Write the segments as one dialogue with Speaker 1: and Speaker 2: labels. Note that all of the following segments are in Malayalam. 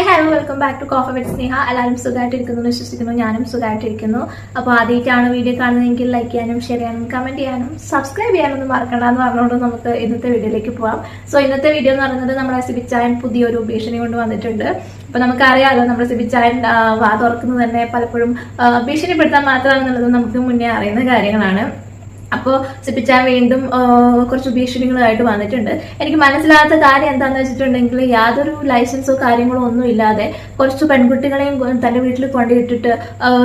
Speaker 1: Hi hello welcome back to coffee with Sneha എല്ലാവരും സുഖമായിട്ടിരിക്കുന്നു വിശ്വസിക്കുന്നു ഞാനും സുഖമായിട്ടിരിക്കുന്നു. അപ്പോൾ ആദ്യമായിട്ടാണ് വീഡിയോ കാണുന്നതെങ്കിൽ ലൈക്ക് ചെയ്യാനും ഷെയർ ചെയ്യാനും കമന്റ് ചെയ്യാനും സബ്സ്ക്രൈബ് ചെയ്യാനൊന്നും മറക്കണ്ട എന്ന് പറഞ്ഞുകൊണ്ട് നമുക്ക് ഇന്നത്തെ വീഡിയോയിലേക്ക് പോവാം. സോ ഇന്നത്തെ വീഡിയോ എന്ന് പറയുന്നത് നമ്മുടെ സിബിച്ചായൻ പുതിയൊരു ഭീഷണി കൊണ്ട് വന്നിട്ടുണ്ട്. അപ്പൊ നമുക്കറിയാലോ നമ്മുടെ സിബിച്ചായൻ വാ തുറക്കുന്നത് തന്നെ പലപ്പോഴും ഭീഷണിപ്പെടുത്താൻ മാത്രമാണെന്നുള്ളത് നമുക്ക് മുന്നേ അറിയുന്ന കാര്യങ്ങളാണ്. അപ്പോൾ സിപ്പിച്ചാൻ വീണ്ടും കുറച്ച് ഭീഷണികളായിട്ട് വന്നിട്ടുണ്ട്. എനിക്ക് മനസ്സിലാകാത്ത കാര്യം എന്താന്ന് വെച്ചിട്ടുണ്ടെങ്കിൽ യാതൊരു ലൈസൻസോ കാര്യങ്ങളോ ഒന്നും ഇല്ലാതെ കുറച്ച് പെൺകുട്ടികളെയും തന്റെ വീട്ടിൽ കൊണ്ടുവിട്ടിട്ട്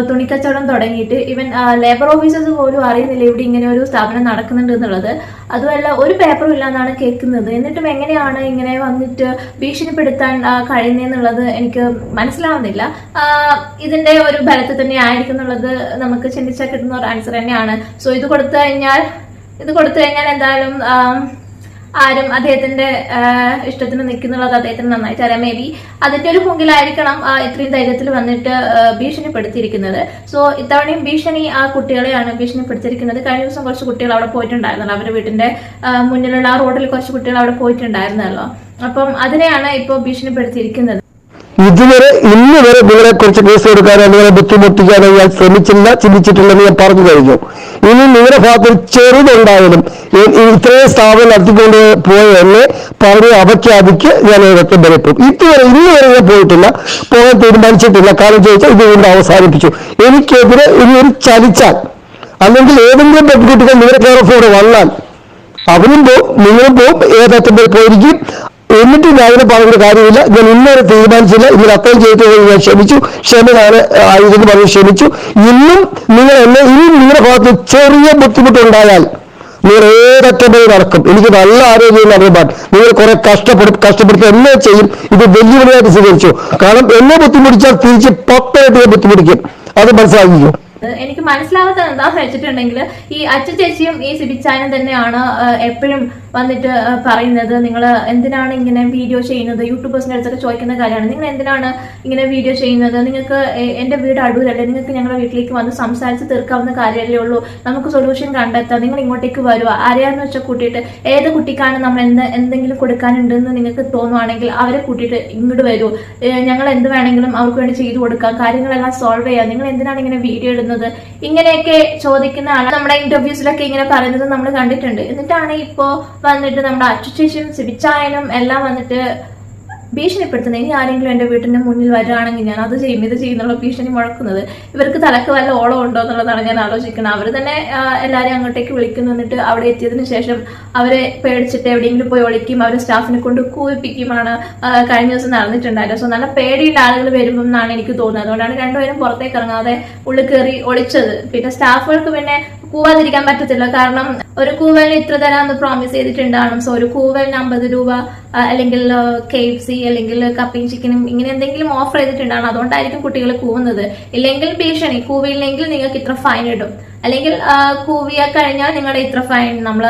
Speaker 1: തുണിക്കച്ചവടം തുടങ്ങിയിട്ട് ഇവൻ ലേബർ ഓഫീസേഴ്സ് പോലും അറിയുന്നില്ല ഇവിടെ ഇങ്ങനെ ഒരു സ്ഥാപനം നടക്കുന്നുണ്ട് എന്നുള്ളത്. അതുമല്ല ഒരു പേപ്പറും ഇല്ലാന്നാണ് കേൾക്കുന്നത്. എന്നിട്ടും എങ്ങനെയാണ് ഇങ്ങനെ വന്നിട്ട് ഭീഷണിപ്പെടുത്താൻ കഴിയുന്നതെന്നുള്ളത് എനിക്ക് മനസ്സിലാവുന്നില്ല. ഇതിന്റെ ഒരു ഫലത്തിൽ തന്നെ ആയിരിക്കും എന്നുള്ളത് നമുക്ക് ചിന്തിച്ചാൽ കിട്ടുന്ന ഒരു ആൻസർ തന്നെയാണ്. സോ ഇത് കൊടുത്തു കഴിഞ്ഞാൽ ഇത് കൊടുത്തു കഴിഞ്ഞാൽ എന്തായാലും ആരും അദ്ദേഹത്തിന്റെ ഇഷ്ടത്തിന് നിൽക്കുന്നുള്ളത് അദ്ദേഹത്തിന് നന്നായിട്ട് അറിയാം. മേ ബി അതിന്റെ ഒരു മുമ്പിലായിരിക്കണം ഇത്രയും ധൈര്യത്തിൽ വന്നിട്ട് ഭീഷണിപ്പെടുത്തിയിരിക്കുന്നത്. സോ ഇത്തവണയും ഭീഷണി ആ കുട്ടികളെയാണ് ഭീഷണിപ്പെടുത്തിയിരിക്കുന്നത്. കഴിഞ്ഞ ദിവസം കുറച്ച് കുട്ടികൾ അവിടെ പോയിട്ടുണ്ടായിരുന്നല്ലോ. അവരുടെ വീടിന്റെ മുന്നിലുള്ള ആ റോഡിൽ കുറച്ച് കുട്ടികൾ അവിടെ പോയിട്ടുണ്ടായിരുന്നല്ലോ. അപ്പം അതിനെയാണ് ഇപ്പോൾ ഭീഷണിപ്പെടുത്തിയിരിക്കുന്നത്.
Speaker 2: ഇതുവരെ ഇന്ന് വരെ ഇവരെ കുറിച്ച് കേസ് എടുക്കാനോ ഇവരെ ബുദ്ധിമുട്ടിക്കാനോ ഞാൻ ശ്രമിച്ചില്ല ചിന്തിച്ചിട്ടില്ലെന്ന് ഞാൻ പറഞ്ഞു കഴിഞ്ഞു. ഇനി നിങ്ങളുടെ ഭാഗത്ത് ചെറുതുണ്ടായാലും ഇത്രയും സ്ഥാപനം നടത്തിക്കൊണ്ട് പോയ എന്നെ പറഞ്ഞ് അപഖ്യാപിക്ക് ഞാൻ ഏതൊക്കെ ബലപ്പെടും. ഇതുവരെ ഇന്ന് വരെ ഞാൻ പോയിട്ടില്ല. പോകാൻ തീരുമാനിച്ചിട്ടില്ല. കാരണം ചോദിച്ചാൽ ഇതുകൊണ്ട് അവസാനിപ്പിച്ചു. എനിക്കെതിരെ ഇനി ഒരു ചലിച്ചാൽ അല്ലെങ്കിൽ ഏതെങ്കിലും പെൺകുട്ടികൾ നിങ്ങളുടെ ഓഫ് വന്നാൽ അവനും പോവും നിങ്ങളും പോവും ഏതറ്റം പോയിരിക്കും. എന്നിട്ട് ഞാൻ പറഞ്ഞൊരു കാര്യമില്ല. ഞാൻ ഇന്നൊരു തീരുമാനിച്ചില്ല. ഇന്നലെ അത്രയും ചെയ്തിട്ട് ഞാൻ ക്ഷമിച്ചു. ക്ഷമതാണ് ആയതെന്ന് പറഞ്ഞ് ക്ഷമിച്ചു. ഇന്നും നിങ്ങൾ എന്നെ ഇനി നിങ്ങളുടെ ഭാഗത്ത് ചെറിയ ബുദ്ധിമുട്ടുണ്ടായാൽ നിങ്ങൾ ഏതറ്റം പോയി നടക്കും. എനിക്ക് നല്ല ആരോഗ്യം അറിയാൻ നിങ്ങൾ കുറെ കഷ്ടപ്പെടും കഷ്ടപ്പെടുത്തി എന്നെ ചെയ്യും. ഇത് വെല്ലുവിളിയായിട്ട് സ്വീകരിച്ചു. കാരണം എന്നെ ബുദ്ധിമുട്ടിച്ചാൽ തിരിച്ച് പത്തായിട്ട് ബുദ്ധിമുട്ടിക്കും. അത് മനസ്സിലാക്കിയോ
Speaker 1: എനിക്ക് മനസ്സിലാവാത്ത എന്താ വെച്ചിട്ടുണ്ടെങ്കിൽ ഈ അച്ഛ ചേച്ചിയും ഈ സിബിച്ചാനും തന്നെയാണ് എപ്പോഴും വന്നിട്ട് പറയുന്നത്. നിങ്ങൾ എന്തിനാണ് ഇങ്ങനെ വീഡിയോ ചെയ്യുന്നത്? യൂട്യൂബേഴ്സിന്റെ അടുത്തൊക്കെ ചോദിക്കുന്ന കാര്യമാണ്. നിങ്ങൾ എന്തിനാണ് ഇങ്ങനെ വീഡിയോ ചെയ്യുന്നത്? നിങ്ങൾക്ക് എന്റെ വീട് അടൂരല്ലേ നിങ്ങൾക്ക് ഞങ്ങളുടെ വീട്ടിലേക്ക് വന്ന് സംസാരിച്ച് തീർക്കാവുന്ന കാര്യമല്ലേ ഉള്ളൂ. നമുക്ക് സൊല്യൂഷൻ കണ്ടെത്താം നിങ്ങൾ ഇങ്ങോട്ടേക്ക് വരുക ആരെയാന്ന് വെച്ചാൽ കൂട്ടിയിട്ട് ഏത് കുട്ടിക്കാണ് നമ്മൾ എന്ത് എന്തെങ്കിലും കൊടുക്കാനുണ്ടെന്ന് നിങ്ങൾക്ക് തോന്നുവാണെങ്കിൽ അവരെ കൂട്ടിയിട്ട് ഇങ്ങോട്ട് വരൂ. ഞങ്ങൾ എന്ത് വേണമെങ്കിലും അവർക്ക് വേണ്ടി ചെയ്തു കൊടുക്കാം. കാര്യങ്ങളെല്ലാം സോൾവ് ചെയ്യാം. നിങ്ങൾ എന്തിനാണ് ഇങ്ങനെ വീഡിയോ ഇടുന്നത്? ഇങ്ങനെയൊക്കെ ചോദിക്കുന്ന ആൾ നമ്മുടെ ഇന്റർവ്യൂസിലൊക്കെ ഇങ്ങനെ പറയുന്നത് നമ്മൾ കണ്ടിട്ടുണ്ട്. എന്നിട്ടാണ് ഇപ്പോ വന്നിട്ട് നമ്മുടെ അച്ചുച്ചേച്ചിയും സിബിച്ചായനും എല്ലാം വന്നിട്ട് ഭീഷണിപ്പെടുത്തുന്നത്. ഇനി ആരെങ്കിലും എന്റെ വീട്ടിന്റെ മുന്നിൽ വരികയാണെങ്കിൽ ഞാൻ അത് ചെയ്യും ഇത് ചെയ്യുന്നുള്ള ഭീഷണി മുഴക്കുന്നത്. ഇവർക്ക് തലക്ക് വല്ല ഓളം ഉണ്ടോ എന്നുള്ളതാണ് ഞാൻ ആലോചിക്കുന്നത്. അവർ തന്നെ എല്ലാവരെയും അങ്ങോട്ടേക്ക് വിളിക്കുന്നു. എന്നിട്ട് അവിടെ എത്തിയതിന് ശേഷം അവരെ പേടിച്ചിട്ട് എവിടെയെങ്കിലും പോയി ഒളിക്കും. അവരെ സ്റ്റാഫിനെ കൊണ്ട് കൂവിപ്പിക്കുമാണ് കഴിഞ്ഞ ദിവസം നടന്നിട്ടുണ്ടായത് സോ നല്ല പേടിയുള്ള ആളുകൾ വരുമ്പോൾ എന്നാണ് എനിക്ക് തോന്നുന്നത്. അതുകൊണ്ടാണ് രണ്ടുപേരും പുറത്തേക്ക് ഇറങ്ങാതെ ഉള്ളിൽ കയറി ഒളിച്ചത്. പിന്നെ സ്റ്റാഫുകൾക്ക് പിന്നെ കൂവാതിരിക്കാൻ പറ്റത്തില്ല. കാരണം ഒരു കൂവലിന് ഇത്ര തരാന്ന് പ്രോമിസ് ചെയ്തിട്ടുണ്ടാണ് സോ ഒരു കൂവലിന് അമ്പത് രൂപ അല്ലെങ്കിൽ കെ എഫ് സി അല്ലെങ്കിൽ കപ്പയും ചിക്കനും ഇങ്ങനെ എന്തെങ്കിലും ഓഫർ ചെയ്തിട്ടുണ്ടാണ് അതുകൊണ്ടായിരിക്കും കുട്ടികൾ കൂവുന്നത്. ഇല്ലെങ്കിൽ ഭീഷണി. കൂവിയില്ലെങ്കിൽ നിങ്ങൾക്ക് ഇത്ര ഫൈൻ ഇടും. അല്ലെങ്കിൽ കൂവിയാ കൂവിയ കഴിഞ്ഞാൽ നിങ്ങളുടെ ഇത്ര ഫൈൻ നമ്മൾ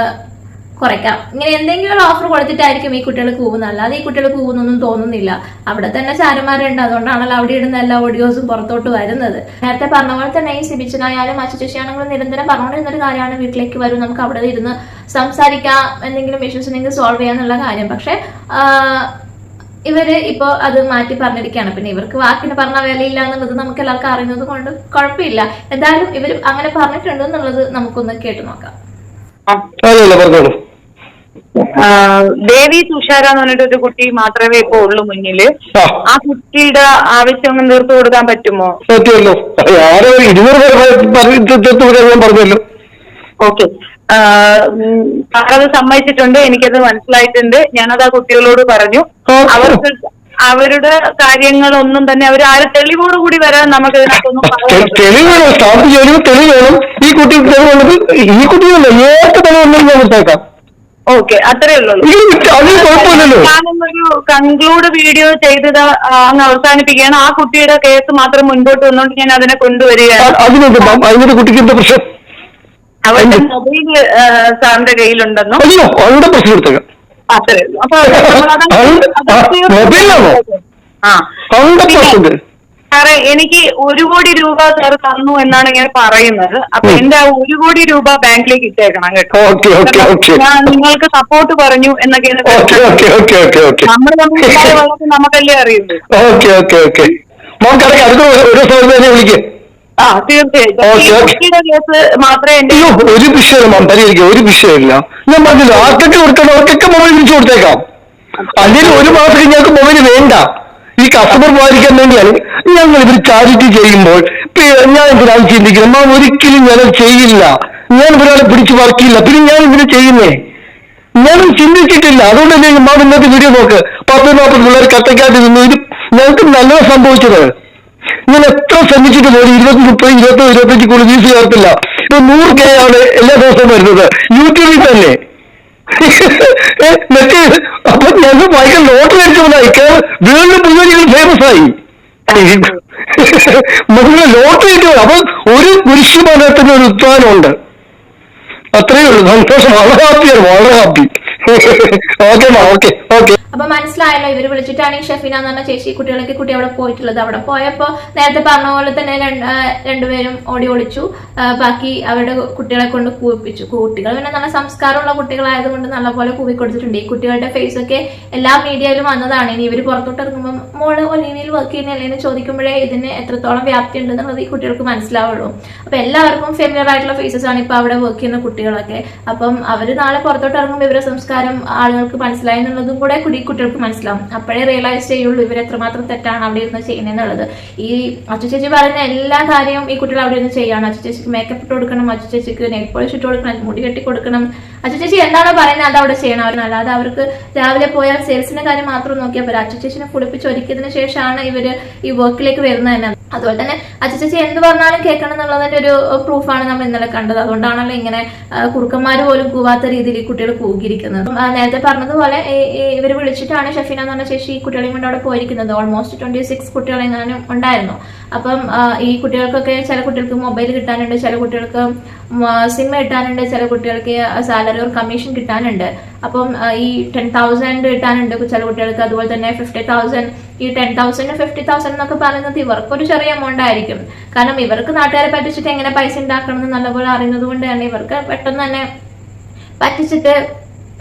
Speaker 1: കുറയ്ക്കാം. ഇങ്ങനെ എന്തെങ്കിലും ഓഫർ കൊടുത്തിട്ടായിരിക്കും ഈ കുട്ടികൾ കൂവുന്നത് അല്ലാതെ ഈ കുട്ടികൾ കൂവുന്നൊന്നും തോന്നുന്നില്ല. അവിടെ തന്നെ ചാരന്മാരുണ്ട്. അതുകൊണ്ടാണല്ലോ അവിടെ ഇടുന്ന എല്ലാ ഓഡിയോസും പുറത്തോട്ട് വരുന്നത്. നേരത്തെ പറഞ്ഞ പോലെ തന്നെ ഈ സിബിച്ചനായാലും അച്ചുചേച്ചിയാണെങ്കിലും നിരന്തരം പറഞ്ഞുകൊണ്ടിരുന്ന ഒരു കാര്യമാണ് വീട്ടിലേക്ക് വരും. നമുക്ക് അവിടെ ഇരുന്ന് സംസാരിക്കാം എന്തെങ്കിലും ഇഷ്യൂസ് ഉണ്ടെങ്കിൽ സോൾവ് ചെയ്യാന്നുള്ള കാര്യം. പക്ഷെ ഇവർ ഇപ്പോ അത് മാറ്റി പറഞ്ഞിരിക്കുകയാണ്. പിന്നെ ഇവർക്ക് വാക്കിന് പറഞ്ഞ വിലയില്ല എന്നുള്ളത് നമുക്ക് എല്ലാവർക്കും അറിയുന്നത് കൊണ്ട് കുഴപ്പമില്ല. എന്തായാലും ഇവർ അങ്ങനെ പറഞ്ഞിട്ടുണ്ട് എന്നുള്ളത് നമുക്കൊന്ന് കേട്ടു നോക്കാം.
Speaker 3: ദേവി തുഷാര എന്ന് പറഞ്ഞിട്ട് ഒരു കുട്ടി മാത്രമേ ഇപ്പൊ ഉള്ളൂ മുന്നിൽ.
Speaker 2: ആ.
Speaker 3: കുട്ടിയുടെ ആവശ്യം തീർത്തു കൊടുക്കാൻ പറ്റുമോ?
Speaker 2: പറ്റുമല്ലോ. ആരോ ഇരുന്നൂറ് പറഞ്ഞല്ലോ.
Speaker 3: ഓക്കെ. സാറത് സമ്മതിച്ചിട്ടുണ്ട്. എനിക്കത് മനസ്സിലായിട്ടുണ്ട്. ഞാനത് ആ കുട്ടികളോട് പറഞ്ഞു. അവർക്ക് അവരുടെ കാര്യങ്ങളൊന്നും തന്നെ അവർ ആരും തെളിവോട് കൂടി വരാൻ നമുക്ക് ഇതിനകത്തൊന്നും
Speaker 2: ഈ കുട്ടി ഈ കുട്ടി ഏത് തെളിവുണ്ടെങ്കിലും ഞാൻ
Speaker 3: ഓക്കെ അത്രേ ഉള്ളൂ. ഞാനൊന്നൊരു കൺക്ലൂഡ് വീഡിയോ ചെയ്തത് അങ്ങ് അവസാനിപ്പിക്കുകയാണ്. ആ കുട്ടിയുടെ കേസ് മാത്രം മുൻപോട്ട് വന്നുകൊണ്ട് ഞാൻ അതിനെ കൊണ്ടുവരികയാണ്.
Speaker 2: കുട്ടിക്ക് എന്താ പ്രശ്നം?
Speaker 3: അവരുടെ മൊബൈൽ സാറിന്റെ കയ്യിലുണ്ടെന്നും.
Speaker 2: അയ്യോ അവരുടെ പ്രശ്നം എടുത്തേക്കാം.
Speaker 3: അത്രേ ഉള്ളൂ. അപ്പൊ
Speaker 2: ആ,
Speaker 3: സാറേ എനിക്ക് ഒരു കോടി രൂപ സാർ തന്നു എന്നാണ് ഇങ്ങനെ പറയുന്നത്. അപ്പൊ. എന്റെ ആ ഒരു കോടി രൂപ ബാങ്കിലേക്ക് ഇട്ടേക്കണം കേട്ടോ.
Speaker 2: Okay okay okay.
Speaker 3: ഞാൻ നിങ്ങൾക്ക് സപ്പോർട്ട് പറഞ്ഞു എന്നൊക്കെയാണ്
Speaker 2: okay okay okay okay okay.
Speaker 3: നമ്മൾ നമുക്കല്ലേ അറിയുള്ളൂ.
Speaker 2: Okay okay okay. മോൻ കിടക്ക് അടുത്ത ഒരു- വിളിക്കും.
Speaker 3: ആ തീർച്ചയായിട്ടും. കേസ് മാത്രമേ എന്റെ
Speaker 2: അയ്യോ ഒരു മോൻ ഒരു വിഷയമില്ല. ഞാൻ പറഞ്ഞില്ല ആർക്കൊക്കെ കൊടുക്കണവർക്കൊക്കെ മൊബൈൽ വിളിച്ചു കൊടുത്തേക്കാം. അല്ലെങ്കിൽ ഒരു മാസം ഞങ്ങൾക്ക് മൊബൈൽ വേണ്ട. ഈ കസ്റ്റമർ ബാധിക്കാൻ വേണ്ടിയാണ് ഞങ്ങൾ ഇവർ ചാരിറ്റി ചെയ്യുമ്പോൾ ഞാൻ ഇവരാൾ ചിന്തിക്കുന്നത്? മാം ഒരിക്കലും ഞാനത് ചെയ്യില്ല. ഞാൻ ഒരാളെ പിടിച്ച് വർക്കില്ല പിന്നെ ഞാൻ ഇതിന് ചെയ്യുന്നേ? ഞാനും ചിന്തിച്ചിട്ടില്ല. അതുകൊണ്ട് തന്നെ മാം ഇന്നത്തെ വീഡിയോ നോക്ക്. പത്ത് നാൽപ്പത് പിള്ളേർ കട്ടക്കാട്ട് നിന്നു ഇത് ഞങ്ങൾക്ക് നല്ലത് സംഭവിച്ചത്. ഞാൻ എത്ര ശ്രമിച്ചിട്ട് പോലും ഇരുപത്തി മുപ്പത് ഇരുപത്തി ഇരുപത്തഞ്ച് കൂടുതൽ ഫീസ് ചേർത്തില്ല ഇത് നൂറ് കെ ആണ് എല്ലാ ദിവസവും വരുന്നത്. യൂട്യൂബിൽ തന്നെ. മറ്റേ അപ്പൊ ഞങ്ങൾ ഭയങ്കര ലോട്ടറി അടിച്ചവനായി വീണ്ടും പുതുവരികൾ ഫേമസ് ആയി. മുഴുവൻ ലോട്ടറി കിട്ടുക അപ്പൊ ഒരു കുരിശുമാനത്തിന് ഒരു ഉത്ഥാനമുണ്ട്. അത്രയേ ഉള്ളൂ. സന്തോഷം. വളരെ ഹാപ്പിയാണ് വളരെ ഹാപ്പി ഓക്കെ മാ. ഓക്കെ. ഓക്കെ.
Speaker 1: അപ്പൊ മനസ്സിലായല്ലോ ഇവർ വിളിച്ചിട്ടാണ് ഈ ഷെഫിന എന്ന് പറഞ്ഞ ചേച്ചി കുട്ടികളൊക്കെ കുട്ടി അവിടെ പോയിട്ടുള്ളത്. അവിടെ പോയപ്പോ നേരത്തെ പറഞ്ഞ പോലെ തന്നെ രണ്ടുപേരും ഓടി ഒളിച്ചു. ബാക്കി അവരുടെ കുട്ടികളെ കൊണ്ട് കൂപ്പിച്ചു കുട്ടികൾ പിന്നെ നല്ല സംസ്കാരമുള്ള കുട്ടികളായതുകൊണ്ട് നല്ലപോലെ കൂവി കൊടുത്തിട്ടുണ്ട് ഈ കുട്ടികളുടെ ഫേസ് ഒക്കെ എല്ലാ മീഡിയയിലും വന്നതാണ്. ഇനി ഇവർ പുറത്തോട്ട് ഇറങ്ങുമ്പോൾ മോൾ ഒലീനിയിൽ വർക്ക് ചെയ്യുന്നില്ലേ എന്ന് ചോദിക്കുമ്പോഴേ ഇതിന് എത്രത്തോളം വ്യാപ്തി ഉണ്ടെന്നുള്ളത് ഈ കുട്ടികൾക്ക് മനസ്സിലാവുള്ളൂ. അപ്പൊ എല്ലാവർക്കും ഫെമിലർ ആയിട്ടുള്ള ഫേസസ് ആണ് ഇപ്പൊ അവിടെ വർക്ക് ചെയ്യുന്ന കുട്ടികളൊക്കെ. അപ്പം അവർ നാളെ പുറത്തോട്ട് ഇറങ്ങുമ്പോൾ ഇവരുടെ സംസ്കാരം ആളുകൾക്ക് മനസ്സിലായി എന്നുള്ളതും കൂടെ കുടി കുട്ടികൾക്ക് മനസ്സിലാവും. അപ്പോഴേ റിയലൈസ് ചെയ്യുള്ളൂ ഇവർ എത്രമാത്രം തെറ്റാണ് അവിടെ ഇരുന്ന് ചെയ്യുന്നതെന്നുള്ളത് ഈ അച്ചു ചേച്ചി പറയുന്ന എല്ലാ കാര്യവും ഈ കുട്ടികൾ അവിടെ ഇരുന്ന് ചെയ്യാണ്. അച്ചു ചേച്ചിക്ക് മേക്കപ്പ് ഇട്ട് കൊടുക്കണം അച്ചു ചേച്ചിക്ക് നെയിൽ പോളിഷ് ഇട്ട് കൊടുക്കണം മുടി കെട്ടി കൊടുക്കണം അച്ചു ചേച്ചി എന്താണോ പറയുന്നത്? അത് അവിടെ ചെയ്യണം അവർ അല്ലാതെ അവർക്ക് രാവിലെ പോയാൽ സെയിൽസിന്റെ കാര്യം മാത്രം നോക്കിയാൽ പോരാ അച്ഛ ചേച്ചിനെ കുളിപ്പിച്ച് ഒരുക്കിയതിനു ശേഷമാണ് ഇവർ ഈ വർക്കിലേക്ക് വരുന്നത് തന്നെ. അതുപോലെ തന്നെ അച്ഛച്ചേച്ചി എന്ത് പറഞ്ഞാലും കേൾക്കണം എന്നുള്ളതിന്റെ ഒരു പ്രൂഫാണ് നമ്മൾ ഇന്നലെ കണ്ടത്. അതുകൊണ്ടാണല്ലോ ഇങ്ങനെ കുറുക്കന്മാർ പോലും കൂവാത്ത രീതിയിൽ ഈ കുട്ടികൾ കൂകിയിരിക്കുന്നത്. നേരത്തെ പറഞ്ഞതുപോലെ ഇവർ വിളിച്ചിട്ടാണ് ഷെഫീന എന്ന് പറഞ്ഞ ചേച്ചി ഈ കുട്ടികളെയും കൊണ്ട് അവിടെ പോയിരിക്കുന്നത്. ഓൾമോസ്റ്റ് ട്വന്റി സിക്സ് കുട്ടികളെങ്ങാനും ഉണ്ടായിരുന്നു. അപ്പം ഈ കുട്ടികൾക്കൊക്കെ ചില കുട്ടികൾക്ക് മൊബൈൽ കിട്ടാനുണ്ട് ചില കുട്ടികൾക്ക് സിം കിട്ടാനുണ്ട് ചില കുട്ടികൾക്ക് സാലറി ഒരു കമ്മീഷൻ കിട്ടാനുണ്ട്. അപ്പം ഈ ടെൻ തൗസൻഡ് കിട്ടാനുണ്ട് ചില കുട്ടികൾക്ക്. അതുപോലെ തന്നെ ഫിഫ്റ്റി തൗസൻഡ് ഈ ടെൻ തൗസൻഡ് ഫിഫ്റ്റി തൗസൻഡ് എന്നൊക്കെ പറയുന്നത് ഇവർക്ക് ഒരു ചെറിയ എമൗണ്ട് ആയിരിക്കും. കാരണം ഇവർക്ക് നാട്ടുകാരെ പറ്റിച്ചിട്ട് എങ്ങനെ പൈസ ഉണ്ടാക്കണം എന്ന് നല്ലപോലെ അറിയുന്നത് കൊണ്ട് തന്നെ ഇവർക്ക് പെട്ടെന്ന് തന്നെ പറ്റിച്ചിട്ട്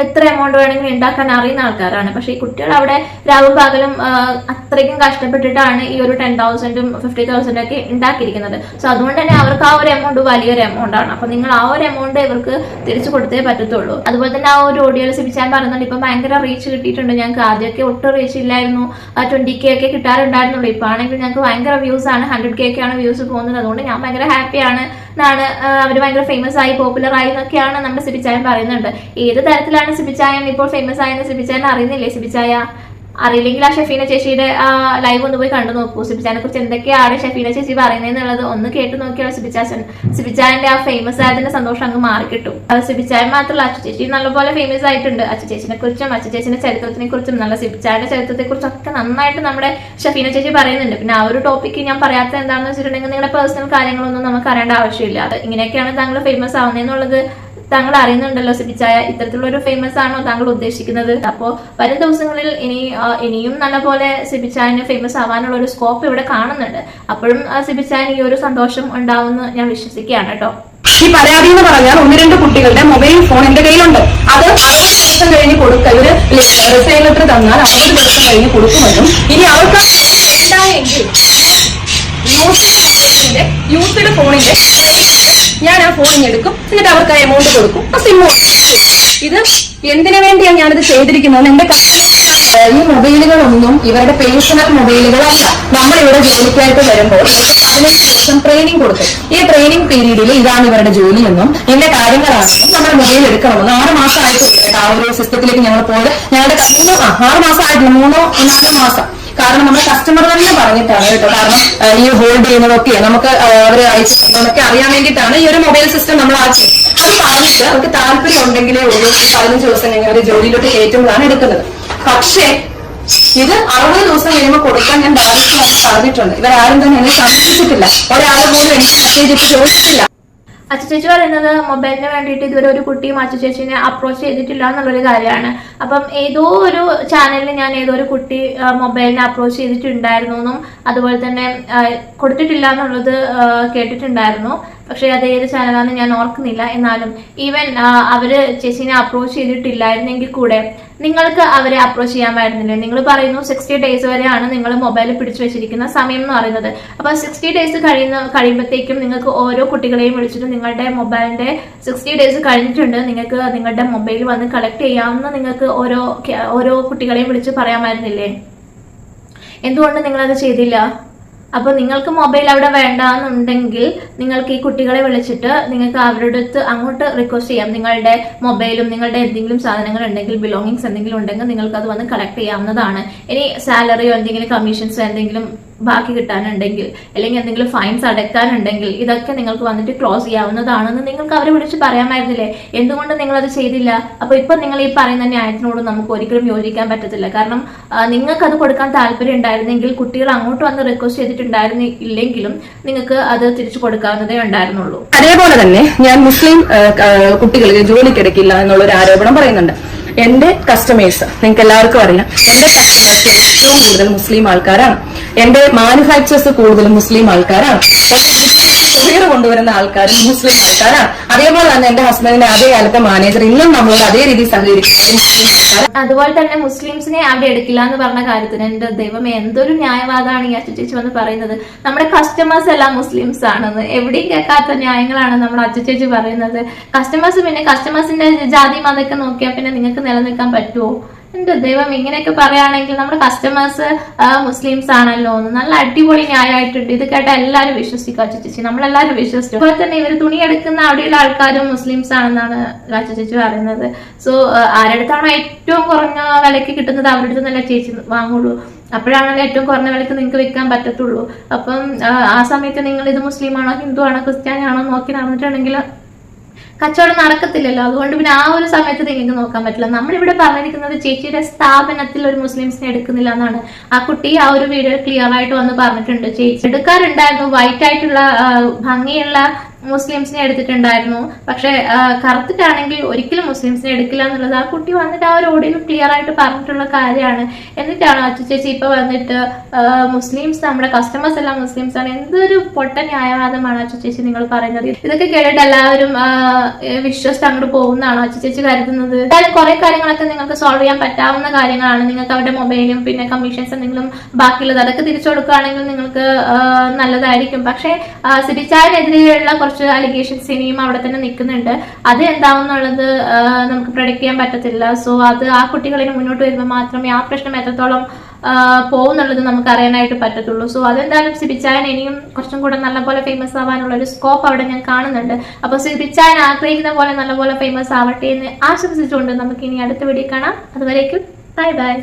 Speaker 1: എത്ര എമൗണ്ട് വേണമെങ്കിലും ഉണ്ടാക്കാൻ അറിയുന്ന ആൾക്കാരാണ്. പക്ഷെ ഈ കുട്ടികൾ അവിടെ രാവും പകലും അത്രയ്ക്കും കഷ്ടപ്പെട്ടിട്ടാണ് ഈ ഒരു ടെൻ തൗസൻഡും ഫിഫ്റ്റി തൗസൻഡും ഒക്കെ ഉണ്ടാക്കിയിരിക്കുന്നത്. സോ അതുകൊണ്ട് തന്നെ അവർക്ക് ആ ഒരു എമൗണ്ട് വലിയൊരു എമൗണ്ട് ആണ്. അപ്പൊ നിങ്ങൾ ആ ഒരു എമൗണ്ട് ഇവർക്ക് തിരിച്ചു കൊടുത്തേ പറ്റത്തുള്ളൂ. അതുപോലെ തന്നെ ആ ഒരു ഓഡിയോ സിപിച്ചാൻ പറയുന്നുണ്ട് ഇപ്പൊ ഭയങ്കര റീച്ച് കിട്ടിയിട്ടുണ്ട്. ഞങ്ങൾക്ക് ആദ്യമൊക്കെ ഒട്ടും റീച്ച് ഇല്ലായിരുന്നു. ട്വന്റി കെ ഒക്കെ കിട്ടാറുണ്ടായിരുന്നുള്ളൂ. ഇപ്പൊ ആണെങ്കിൽ ഞങ്ങൾക്ക് ഭയങ്കര വ്യൂസ് ആണ്. ഹൺഡ്രഡ് കെ ഒക്കെയാണ് വ്യൂസ് പോകുന്നത്. അതുകൊണ്ട് ഞാൻ ഭയങ്കര ഹാപ്പിയാണ് എന്നാണ് അവർ ഭയങ്കര ഫേമസ് ആയി പോപ്പുലർ ആയി എന്നൊക്കെയാണ് നമ്മുടെ സിബിച്ചായൻ പറയുന്നുണ്ട്. ഏത് തരത്തിലാണ് സിബിച്ചായൻ ഇപ്പോൾ ഫേമസ് ആയെന്ന് സിബിച്ചായൻ അറിയുന്നില്ലേ? സിബിച്ചായ അറിയില്ലെങ്കിൽ ആ ഷെഫീന ചേച്ചിയുടെ ലൈവ് ഒന്ന് പോയി കണ്ടു നോക്കൂ. സിബിജാനെ കുറിച്ച് എന്തൊക്കെയാണ് ഷെഫീന ചേച്ചി പറയുന്നത് ഒന്ന് കേട്ട് നോക്കിയാൽ സിബിജാൻ സിബിജാന്റെ ആ ഫേമസ് ആയതിന്റെ സന്തോഷം അങ്ങ് മാറിക്കിട്ടും. സിബിച്ചായൻ മാത്രമല്ല അച്ചു ചേച്ചി നല്ലപോലെ ഫേമസ് ആയിട്ടുണ്ട്. അച്ചു ചേച്ചിനെ കുറിച്ചും അച്ചു ചേച്ചിന്റെ ചരിത്രത്തിനെ കുറിച്ചും നല്ല സിബിച്ചായന്റെ ചരിത്രത്തെ കുറിച്ചും ഒക്കെ നന്നായിട്ട് നമ്മുടെ ഷെഫീന ചേച്ചി പറയുന്നുണ്ട്. പിന്നെ ആ ഒരു ടോപ്പിക്ക് ഞാൻ പറയാത്ത എന്താണെന്ന് വെച്ചിട്ടുണ്ടെങ്കിൽ നിങ്ങളുടെ പേഴ്സണൽ കാര്യങ്ങളൊന്നും നമുക്ക് അറിയേണ്ട ആവശ്യമില്ല. ഇങ്ങനെയൊക്കെയാണ് താങ്കൾ ഫേമസ് ആവുന്നതെന്നുള്ളത് താങ്കൾ അറിയുന്നുണ്ടല്ലോ സിബിച്ചായ ഇത്തരത്തിലുള്ള ഒരു ഫേമസ് ആണോ താങ്കൾ ഉദ്ദേശിക്കുന്നത്? അപ്പോ വരും ദിവസങ്ങളിൽ ഇനി ഇനിയും നല്ലപോലെ സിബിച്ചായന് ഫേമസ് ആവാനുള്ള ഒരു സ്കോപ്പ് ഇവിടെ കാണുന്നുണ്ട്. അപ്പോഴും ആ, സിബിച്ചായന് ഈ ഒരു സന്തോഷം ഉണ്ടാവുമെന്ന് ഞാൻ വിശ്വസിക്കുകയാണ് കേട്ടോ.
Speaker 4: ഈ പരാതി എന്ന് പറഞ്ഞാൽ ഒന്ന് രണ്ട് കുട്ടികളുടെ മൊബൈൽ ഫോൺ എന്റെ കയ്യിലുണ്ട്. അത് അറുപത് ദിവസം കഴിഞ്ഞ് കൊടുക്ക ഇവർ റിസൈൻ ലെറ്റർ തന്നാൽ അറുപത് ദിവസം കഴിഞ്ഞ് കൊടുക്കുമെന്നും ഇനി അവർക്ക് വേണ്ട എങ്കിൽ ഉണ്ടായെങ്കിൽ യൂത്തിന്റെ യൂത്തിന്റെ ഫോണിന്റെ ഞാൻ ആ ഫോണിങ് എടുക്കും. എന്നിട്ട് അവർക്ക് ആ എമൗണ്ട് കൊടുക്കും. ആ സിം ഇത് എന്തിനു വേണ്ടിയാണ് ഞാനിത് ചെയ്തിരിക്കുന്നത്? എന്റെ ഈ മൊബൈലുകളൊന്നും ഇവരുടെ പേഴ്സണൽ മൊബൈലുകളല്ല. നമ്മൾ ഇവിടെ ജോലിക്കായിട്ട് വരുമ്പോൾ പതിനഞ്ച് ദിവസം ട്രെയിനിങ് കൊടുക്കും. ഈ ട്രെയിനിങ് പീരീഡിൽ ഇതാണ് ഇവരുടെ ജോലിയെന്നും ഇതിന്റെ കാര്യങ്ങളാണെന്നും നമ്മൾ മൊബൈൽ എടുക്കണമെന്ന്. ആറ് മാസം ആയിട്ടില്ല കേട്ടോ ആ ഒരു സിസ്റ്റത്തിലേക്ക് ഞങ്ങൾ പോയത് ഞങ്ങളുടെ ആ ആറ് മാസം ആയിട്ടില്ല മൂന്നോ നാലോ മാസം. കാരണം നമ്മുടെ കസ്റ്റമർ തന്നെ പറഞ്ഞിട്ടാണ് കേട്ടോ. കാരണം ഈ ഹോൾഡ് ചെയ്യുന്നതൊക്കെ നമുക്ക് അവർ അയച്ചിട്ടുണ്ടോന്നൊക്കെ അറിയാൻ വേണ്ടിയിട്ടാണ് ഈ ഒരു മൊബൈൽ സിസ്റ്റം നമ്മൾ ആക്കിയത് അത് പറഞ്ഞിട്ട് അവർക്ക് താല്പര്യം ഉണ്ടെങ്കിലേ ഉള്ളൂ പതിനഞ്ച് ദിവസം കഴിഞ്ഞ് അവർ ജോലിയിലോട്ട് കയറ്റുമ്പോഴാണ് എടുക്കുന്നത്. പക്ഷേ ഇത് അറുപത് ദിവസം കഴിയുമ്പോൾ കൊടുക്കാൻ ഞാൻ ബാധിക്കുമെന്ന് പറഞ്ഞിട്ടുണ്ട്. ഇവരാരും തന്നെ എന്നെ സംശയിച്ചിട്ടില്ല ഒരാൾ പോലും എനിക്ക് മെസ്സേജ് ചോദിച്ചിട്ടില്ല.
Speaker 1: അച്ചു ചേച്ചി പറയുന്നത് മൊബൈലിന് വേണ്ടിയിട്ട് ഇതുവരെ ഒരു കുട്ടിയും അച്ചു ചേച്ചിനെ അപ്രോച്ച് ചെയ്തിട്ടില്ല എന്നുള്ളൊരു കാര്യമാണ്. അപ്പം ഏതോ ഒരു ചാനലിൽ ഞാൻ ഏതോ ഒരു കുട്ടി മൊബൈലിനെ അപ്രോച്ച് ചെയ്തിട്ടുണ്ടായിരുന്നു എന്നും അതുപോലെ തന്നെ കൊടുത്തിട്ടില്ല എന്നുള്ളത് കേട്ടിട്ടുണ്ടായിരുന്നു. പക്ഷേ അത് ഏത് ചാനലാണെന്ന് ഞാൻ ഓർക്കുന്നില്ല. എന്നാലും ഈവൻ അവർ ചേച്ചിനെ അപ്രോച്ച് ചെയ്തിട്ടില്ലായിരുന്നെങ്കിൽ കൂടെ നിങ്ങൾക്ക് അവരെ അപ്രോച്ച് ചെയ്യാമായിരുന്നില്ലേ നിങ്ങൾ പറയുന്നു സിക്സ്റ്റി ഡേയ്സ് വരെയാണ് നിങ്ങൾ മൊബൈൽ പിടിച്ചു വെച്ചിരിക്കുന്ന സമയം എന്ന് പറയുന്നത്. അപ്പൊ സിക്സ്റ്റി ഡേയ്സ് കഴിയുന്ന കഴിയുമ്പോഴത്തേക്കും നിങ്ങൾക്ക് ഓരോ കുട്ടികളെയും വിളിച്ചിട്ട് നിങ്ങളുടെ മൊബൈലിന്റെ സിക്സ്റ്റി ഡേയ്സ് കഴിഞ്ഞിട്ടുണ്ട്. നിങ്ങൾക്ക് നിങ്ങളുടെ മൊബൈൽ വന്ന് കളക്ട് ചെയ്യാവുന്ന നിങ്ങൾക്ക് ഓരോ ഓരോ കുട്ടികളെയും വിളിച്ച് പറയാമായിരുന്നില്ലേ എന്തുകൊണ്ട് നിങ്ങളത് ചെയ്തില്ല? അപ്പോൾ നിങ്ങൾക്ക് മൊബൈൽ അവിടെ വേണ്ടാന്നുണ്ടെങ്കിൽ നിങ്ങൾക്ക് ഈ കുട്ടികളെ വിളിച്ചിട്ട് നിങ്ങൾക്ക് അവരുടെ അടുത്ത് അങ്ങോട്ട് റിക്വസ്റ്റ് ചെയ്യാം. നിങ്ങളുടെ മൊബൈലും നിങ്ങളുടെ എന്തെങ്കിലും സാധനങ്ങൾ ഉണ്ടെങ്കിൽ ബിലോങ്ങിങ്സ് എന്തെങ്കിലും ഉണ്ടെങ്കിൽ നിങ്ങൾക്ക് അത് വന്ന് കളക്ട് ചെയ്യാവുന്നതാണ്. ഇനി സാലറിയോ എന്തെങ്കിലും കമ്മീഷൻസോ എന്തെങ്കിലും ബാക്കി കിട്ടാനുണ്ടെങ്കിൽ അല്ലെങ്കിൽ എന്തെങ്കിലും ഫൈൻസ് അടയ്ക്കാനുണ്ടെങ്കിൽ ഇതൊക്കെ നിങ്ങൾക്ക് വന്നിട്ട് ക്ലോസ് ചെയ്യാവുന്നതാണെന്ന് നിങ്ങൾക്ക് അവരെ വിളിച്ച് പറയാമായിരുന്നില്ലേ? എന്തുകൊണ്ട് നിങ്ങൾ അത് ചെയ്തില്ല? അപ്പൊ ഇപ്പൊ നിങ്ങൾ ഈ പറയുന്ന ന്യായത്തിനോട് നമുക്ക് ഒരിക്കലും യോജിക്കാൻ പറ്റത്തില്ല. കാരണം നിങ്ങൾക്ക് അത് കൊടുക്കാൻ താല്പര്യം ഉണ്ടായിരുന്നെങ്കിൽ കുട്ടികൾ അങ്ങോട്ട് വന്ന് റിക്വസ്റ്റ് ചെയ്തിട്ടുണ്ടായിരുന്നു ഇല്ലെങ്കിലും നിങ്ങൾക്ക് അത് തിരിച്ചു കൊടുക്കാവുന്നതേ ഉണ്ടായിരുന്നുള്ളൂ.
Speaker 4: അതേപോലെ തന്നെ ഞാൻ മുസ്ലിം കുട്ടികൾക്ക് ജോലിക്കെടുക്കില്ല എന്നുള്ള ഒരു ആരോപണം പറയുന്നുണ്ട്. എന്റെ കസ്റ്റമേഴ്സ് നിങ്ങൾക്ക് എല്ലാവർക്കും അറിയാം എന്റെ കസ്റ്റമേഴ്സ് ഏറ്റവും കൂടുതൽ മുസ്ലിം ആൾക്കാരാണ്. എന്റെ മാനുഫാക്ചേഴ്സ് കൂടുതലും മുസ്ലിം ആൾക്കാരാണ്. കൊറിയർ കൊണ്ടുവരുന്ന ആൾക്കാരും മുസ്ലിം ആൾക്കാരാണ്. അതേപോലെ തന്നെ എന്റെ ഹസ്ബൻഡിന്റെ അതേ കാലത്തെ മാനേജർ ഇന്നും നമ്മളോട് അതേ രീതിയിൽ സഹകരിക്കുന്നത്
Speaker 1: അതുപോലെ തന്നെ മുസ്ലിംസിനെ അവിടെ എടുക്കില്ല എന്ന് പറഞ്ഞ കാര്യത്തിന് എന്റെ ദൈവമേ എന്തൊരു ന്യായവാദമാണ് ഈ അച്ചുചേച്ചി വന്ന് പറയുന്നത്. നമ്മുടെ കസ്റ്റമേഴ്സ് എല്ലാം മുസ്ലിംസ് ആണെന്ന്. എവിടെയും കേൾക്കാത്ത ന്യായങ്ങളാണ് നമ്മുടെ അച്ചുചേച്ചി പറയുന്നത്. കസ്റ്റമേഴ്സ് പിന്നെ കസ്റ്റമേഴ്സിന്റെ ജാതി മതമൊക്കെ നോക്കിയാൽ പിന്നെ നിങ്ങൾക്ക് നിലനിൽക്കാൻ പറ്റുമോ എന്റെ ദൈവം ഇങ്ങനെയൊക്കെ പറയുകയാണെങ്കിൽ നമ്മുടെ കസ്റ്റമേഴ്സ് മുസ്ലിംസ് ആണല്ലോ എന്ന് നല്ല അടിപൊളി ന്യായമായിട്ടുണ്ട്. ഇത് കേട്ട എല്ലാവരും വിശ്വസിക്കും അച്ചുചേച്ചി നമ്മളെല്ലാവരും വിശ്വസിച്ചു അതുപോലെ തന്നെ ഇവർ തുണി എടുക്കുന്ന അവിടെയുള്ള ആൾക്കാരും മുസ്ലിംസ് ആണെന്നാണ് അച്ചുചേച്ചി പറയുന്നത്. സോ ആരടുത്താണോ ഏറ്റവും കുറഞ്ഞ വിലയ്ക്ക് കിട്ടുന്നത് അവരുടെ അടുത്ത് നല്ല ചേച്ചി വാങ്ങുള്ളൂ. അപ്പോഴാണല്ലോ ഏറ്റവും കുറഞ്ഞ വിലക്ക് നിങ്ങൾക്ക് വിൽക്കാൻ പറ്റത്തുള്ളൂ. അപ്പം ആ സമയത്ത് നിങ്ങൾ ഇത് മുസ്ലിം ആണോ ഹിന്ദു ആണോ ക്രിസ്ത്യാനി ആണോ നോക്കി നടന്നിട്ടുണ്ടെങ്കിൽ കച്ചവടം നടക്കത്തില്ലല്ലോ. അതുകൊണ്ട് പിന്നെ ആ ഒരു സമയത്ത് നിങ്ങൾക്ക് നോക്കാൻ പറ്റില്ല. നമ്മളിവിടെ പറഞ്ഞിരിക്കുന്നത് ചേച്ചിയുടെ സ്ഥാപനത്തിൽ ഒരു മുസ്ലിംസിനെ എടുക്കുന്നില്ല എന്നാണ്. ആ കുട്ടി ആ ഒരു വീഡിയോ ക്ലിയർ ആയിട്ട് വന്ന് പറഞ്ഞിട്ടുണ്ട്. ചേച്ചി എടുക്കാറുണ്ടായിരുന്നു. വൈറ്റ് ആയിട്ടുള്ള ഭംഗിയുള്ള മുസ്ലിംസിനെ എടുത്തിട്ടുണ്ടായിരുന്നു. പക്ഷെ കറുത്തിട്ടാണെങ്കിൽ ഒരിക്കലും മുസ്ലിംസിനെ എടുക്കില്ല എന്നുള്ളത് ആ കുട്ടി വന്നിട്ട് ആ ഓഡിയോ ക്ലിയർ ആയിട്ട് പറഞ്ഞിട്ടുള്ള കാര്യമാണ്. എന്നിട്ടാണ് അച്ചു ചേച്ചി ഇപ്പൊ വന്നിട്ട് മുസ്ലിംസ് നമ്മുടെ കസ്റ്റമേഴ്സ് എല്ലാം മുസ്ലിംസ് ആണ്. എന്തൊരു പൊട്ട ന്യായവാദമാണ് അച്ചു ചേച്ചി നിങ്ങൾ പറയുന്നത്. ഇതൊക്കെ കേട്ടിട്ട് എല്ലാവരും വിശ്വസിച്ച് അങ്ങോട്ട് പോകുന്നതാണോ അച്ചു ചേച്ചി കരുതുന്നത്? എന്തായാലും കുറെ കാര്യങ്ങളൊക്കെ നിങ്ങൾക്ക് സോൾവ് ചെയ്യാൻ പറ്റാവുന്ന കാര്യങ്ങളാണ്. നിങ്ങൾക്ക് അവരുടെ മൊബൈലും പിന്നെ കമ്മീഷൻസ് എന്തെങ്കിലും ബാക്കിയുള്ളത്. അതൊക്കെ തിരിച്ചു കൊടുക്കുകയാണെങ്കിൽ നിങ്ങൾക്ക് നല്ലതായിരിക്കും. പക്ഷേ സിബിച്ചായനെതിരെയുള്ള കുറച്ച് അലിഗേഷൻസ് ഇനിയും അവിടെ തന്നെ നിൽക്കുന്നുണ്ട്. അത് എന്താവുന്നുള്ളത് നമുക്ക് പ്രൊഡിക്ട് ചെയ്യാൻ പറ്റത്തില്ല. സോ അത് ആ കുട്ടികളിന് മുന്നോട്ട് വരുമ്പോൾ മാത്രമേ ആ പ്രശ്നം എത്രത്തോളം പോകുന്നുള്ളത് നമുക്ക് അറിയാനായിട്ട് പറ്റത്തുള്ളൂ. സോ അതെന്തായാലും സിബിച്ചായൻ ഇനിയും കുറച്ചും കൂടെ നല്ലപോലെ ഫേമസ് ആവാനുള്ള ഒരു സ്കോപ്പ് അവിടെ ഞാൻ കാണുന്നുണ്ട്. അപ്പോൾ സിബിച്ചായൻ ആഗ്രഹിക്കുന്ന പോലെ നല്ലപോലെ ഫേമസ് ആവട്ടെ എന്ന് ആശംസിച്ചുകൊണ്ട് നമുക്ക് ഇനി അടുത്ത വീഡിയോ കാണാം. അതുവരേക്കും ബൈ ബൈ